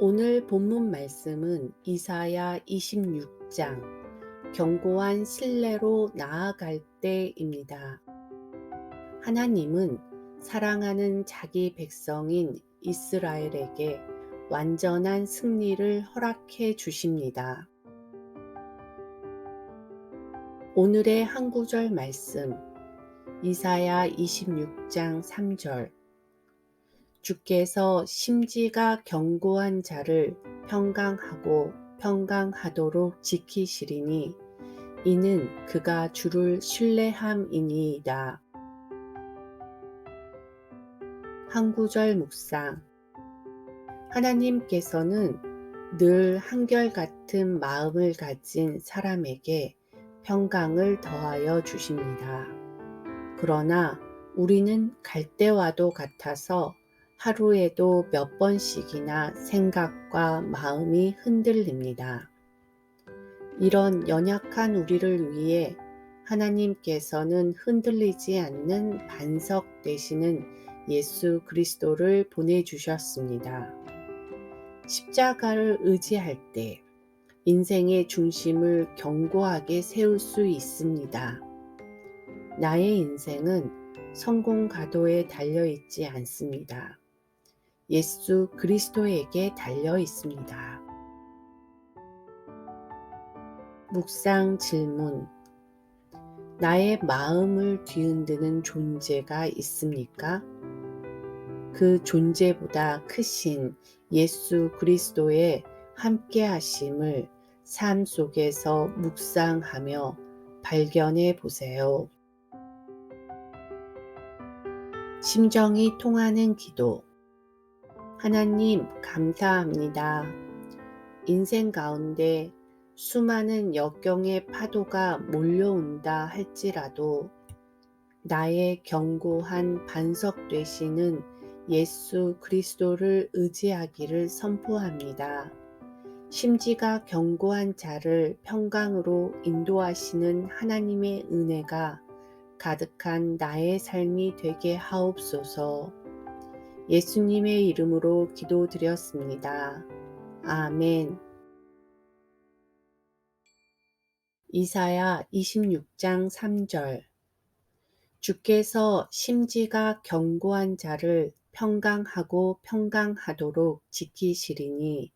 오늘 본문 말씀은 이사야 26장 견고한 신뢰로 나아갈 때입니다. 하나님은 사랑하는 자기 백성인 이스라엘에게 완전한 승리를 허락해 주십니다. 오늘의 한 구절 말씀 이사야 26장 3절 주께서 심지가 견고한 자를 평강하고 평강하도록 지키시리니 이는 그가 주를 신뢰함이니이다. 한 구절 묵상 하나님께서는 늘 한결같은 마음을 가진 사람에게 평강을 더하여 주십니다. 그러나 우리는 갈대와도 같아서 하루에도 몇 번씩이나 생각과 마음이 흔들립니다. 이런 연약한 우리를 위해 하나님께서는 흔들리지 않는 반석 되시는 예수 그리스도를 보내주셨습니다. 십자가를 의지할 때 인생의 중심을 견고하게 세울 수 있습니다. 나의 인생은 성공 가도에 달려 있지 않습니다. 예수 그리스도에게 달려 있습니다. 묵상 질문 나의 마음을 뒤흔드는 존재가 있습니까? 그 존재보다 크신 예수 그리스도의 함께 하심을 삶 속에서 묵상하며 발견해 보세요. 심정이 통하는 기도. 하나님, 감사합니다. 인생 가운데 수많은 역경의 파도가 몰려온다 할지라도 나의 견고한 반석 되시는 예수 그리스도를 의지하기를 선포합니다. 심지가 견고한 자를 평강으로 인도하시는 하나님의 은혜가 가득한 나의 삶이 되게 하옵소서. 예수님의 이름으로 기도드렸습니다. 아멘. 이사야 26장 3절 주께서 심지가 견고한 자를 평강하고 평강하도록 지키시리니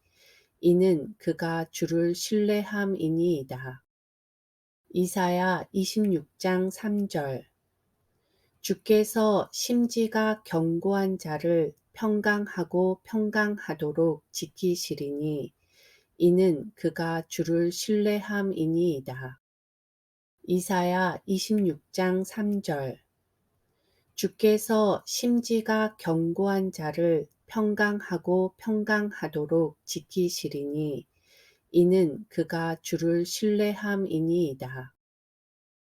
이는 그가 주를 신뢰함이니이다. 이사야 26장 3절 주께서 심지가 견고한 자를 평강하고 평강하도록 지키시리니 이는 그가 주를 신뢰함이니이다. 이사야 26장 3절 주께서 심지가 견고한 자를 평강하고 평강하도록 지키시리니 이는 그가 주를 신뢰함이니이다.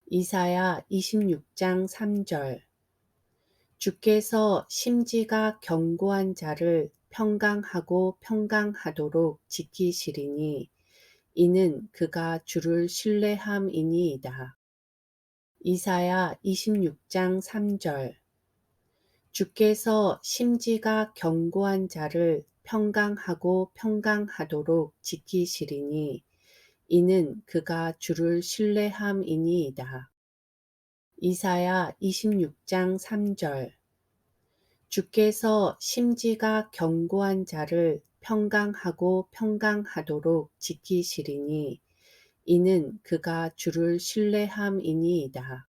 이사야 26장 3절 주께서 심지가 견고한 자를 평강하고 평강하도록 지키시리니 이는 그가 주를 신뢰함이니이다. 이사야 26장 3절 주께서 심지가 견고한 자를 평강하고 평강하도록 지키시리니 이는 그가 주를 신뢰함이니이다. 이사야 26장 3절 주께서 심지가 견고한 자를 평강하고 평강하도록 지키시리니 이는 그가 주를 신뢰함이니이다.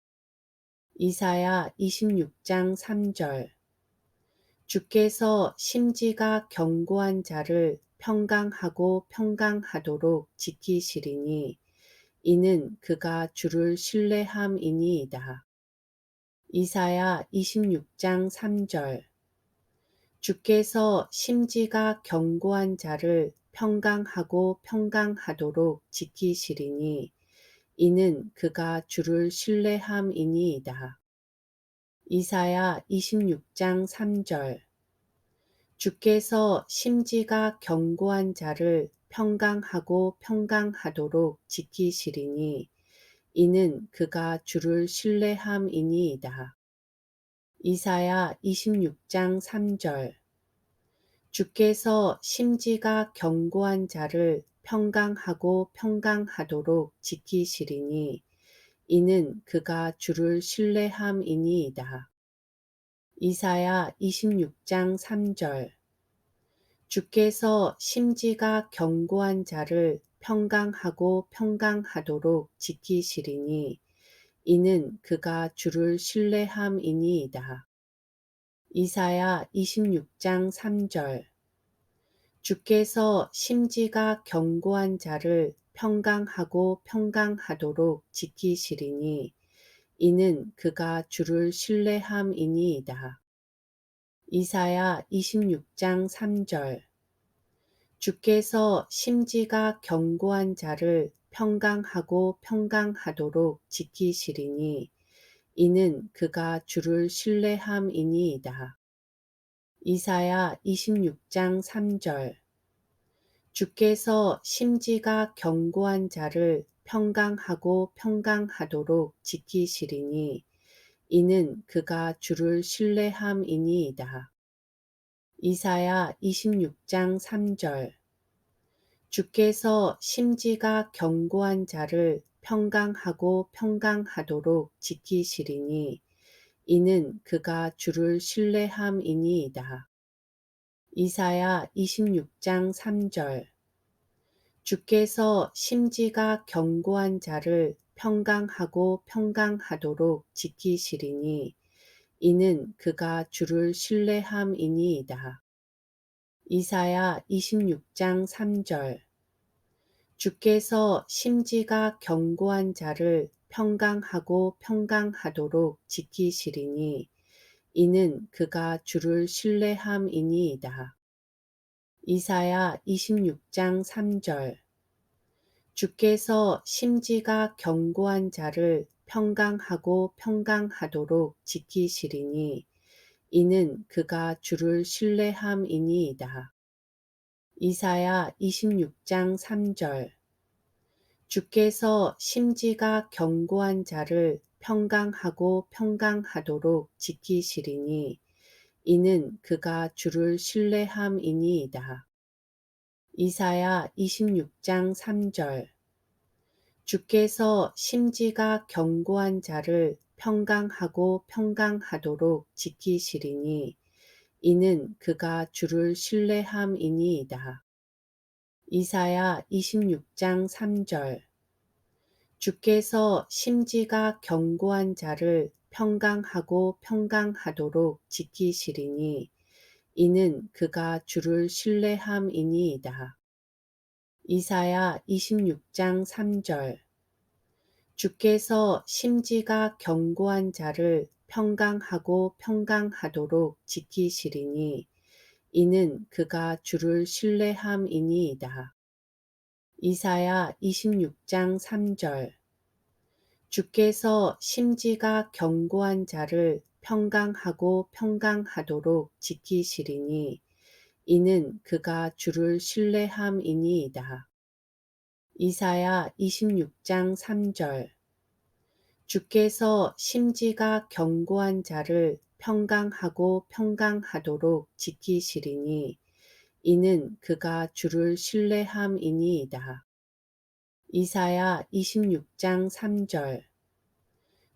이사야 26장 3절 주께서 심지가 견고한 자를 평강하고 평강하도록 지키시리니 이는 그가 주를 신뢰함이니이다. 이사야 26장 3절 주께서 심지가 견고한 자를 평강하고 평강하도록 지키시리니 이는 그가 주를 신뢰함이니이다. 이사야 26장 3절 주께서 심지가 견고한 자를 평강하고 평강하도록 지키시리니 이는 그가 주를 신뢰함이니이다. 이사야 26장 3절 주께서 심지가 견고한 자를 평강하고 평강하도록 지키시리니 이는 그가 주를 신뢰함이니이다. 이사야 26장 3절 주께서 심지가 견고한 자를 평강하고 평강하도록 지키시리니 이는 그가 주를 신뢰함이니이다. 이사야 26장 3절 주께서 심지가 견고한 자를 평강하고 평강하도록 지키시리니 이는 그가 주를 신뢰함이니이다. 이사야 26장 3절 주께서 심지가 견고한 자를 평강하고 평강하도록 지키시리니 이는 그가 주를 신뢰함이니이다. 이사야 26장 3절 주께서 심지가 견고한 자를 평강하고 평강하도록 지키시리니 이는 그가 주를 신뢰함이니이다. 이사야 26장 3절 주께서 심지가 견고한 자를 평강하고 평강하도록 지키시리니 이는 그가 주를 신뢰함이니이다. 이사야 26장 3절 주께서 심지가 견고한 자를 평강하고 평강하도록 지키시리니 이는 그가 주를 신뢰함이니이다. 이사야 26장 3절 주께서 심지가 견고한 자를 평강하고 평강하도록 지키시리니 이는 그가 주를 신뢰함이니이다. 이사야 26장 3절 주께서 심지가 견고한 자를 평강하고 평강하도록 지키시리니 이는 그가 주를 신뢰함이니이다. 이사야 26장 3절 주께서 심지가 견고한 자를 평강하고 평강하도록 지키시리니 이는 그가 주를 신뢰함이니이다. 이사야 26장 3절 주께서 심지가 견고한 자를 평강하고 평강하도록 지키시리니 이는 그가 주를 신뢰함이니이다. 이사야 26장 3절 주께서 심지가 견고한 자를 평강하고 평강하도록 지키시리니 이는 그가 주를 신뢰함이니이다. 이사야 26장 3절 주께서 심지가 견고한 자를 평강하고 평강하도록 지키시리니 이는 그가 주를 신뢰함이니이다. 이사야 26장 3절 주께서 심지가 견고한 자를 평강하고 평강하도록 지키시리니 이는 그가 주를 신뢰함이니이다. 이사야 26장 3절 주께서 심지가 견고한 자를 평강하고 평강하도록 지키시리니 이는 그가 주를 신뢰함이니이다. 이사야 26장 3절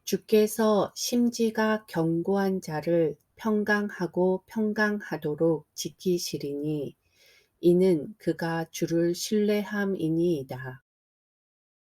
주께서 심지가 견고한 자를 평강하고 평강하도록 지키시리니 이는 그가 주를 신뢰함이니이다.